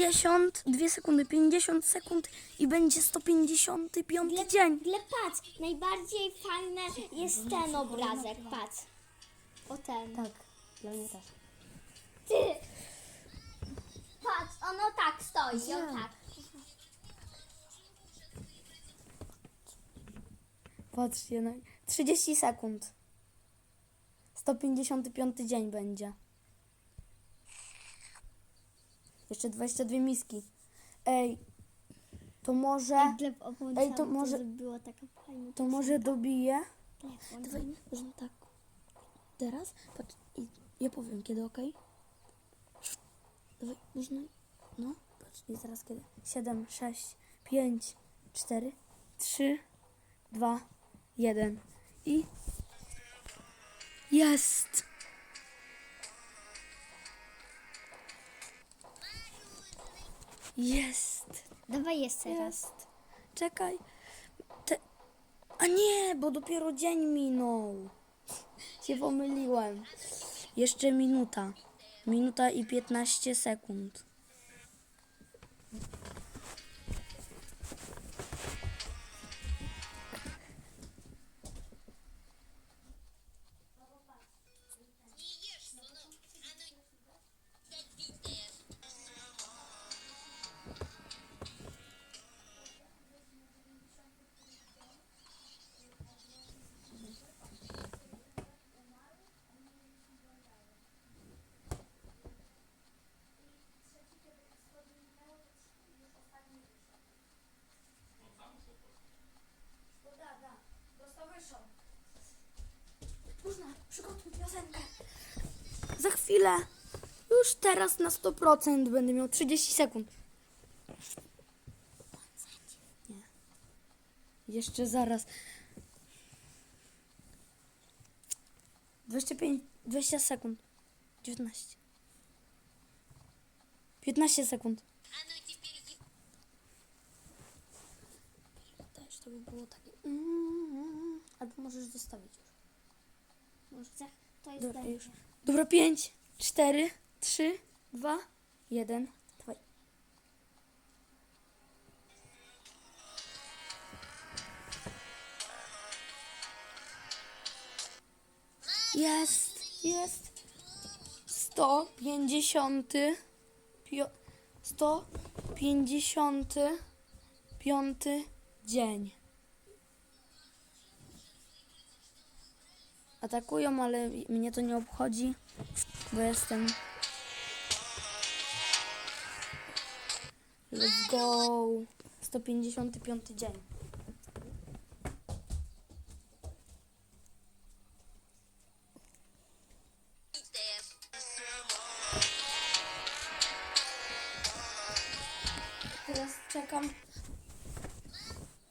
50, 2 sekundy, 50 sekund i będzie 155 dzień. Ale patrz, najbardziej fajny jest ten obrazek, patrz. O ten. Tak, dla mnie też. Ty! Patrz, ono tak stoi, o tak. Patrzcie, na 30 sekund. 155 dzień będzie. Jeszcze 22 miski. Ej, to może, Ej, to może- to może dobiję. Dawaj, możemy tak. Teraz? Patrz, ja powiem kiedy, ok? Dawaj, można? No, patrz, i zaraz kiedy. 7, 6, 5, 4, 3, 2, 1 i... Jest! Jest! Dawaj jeszcze raz. Jest. Czekaj. Te... A nie, bo dopiero dzień minął. Się pomyliłem. Jeszcze minuta. Minuta i 15 sekund. Można, przygotuj piosenkę. Za chwilę. Już teraz na 100% będę miał 30 sekund. Nie. Jeszcze zaraz. 25, 20 sekund. 19. 15 sekund. Też to by było takie. Mm, albo możesz zostawić już. Może to jest Dobra, już. Dobra, 5, 4, 3, 2, 1. Dawaj. Jest, jest. 150. Pio, 155 dzień. Atakują, ale mnie to nie obchodzi, bo jestem. Let's go! 155 dzień. Teraz czekam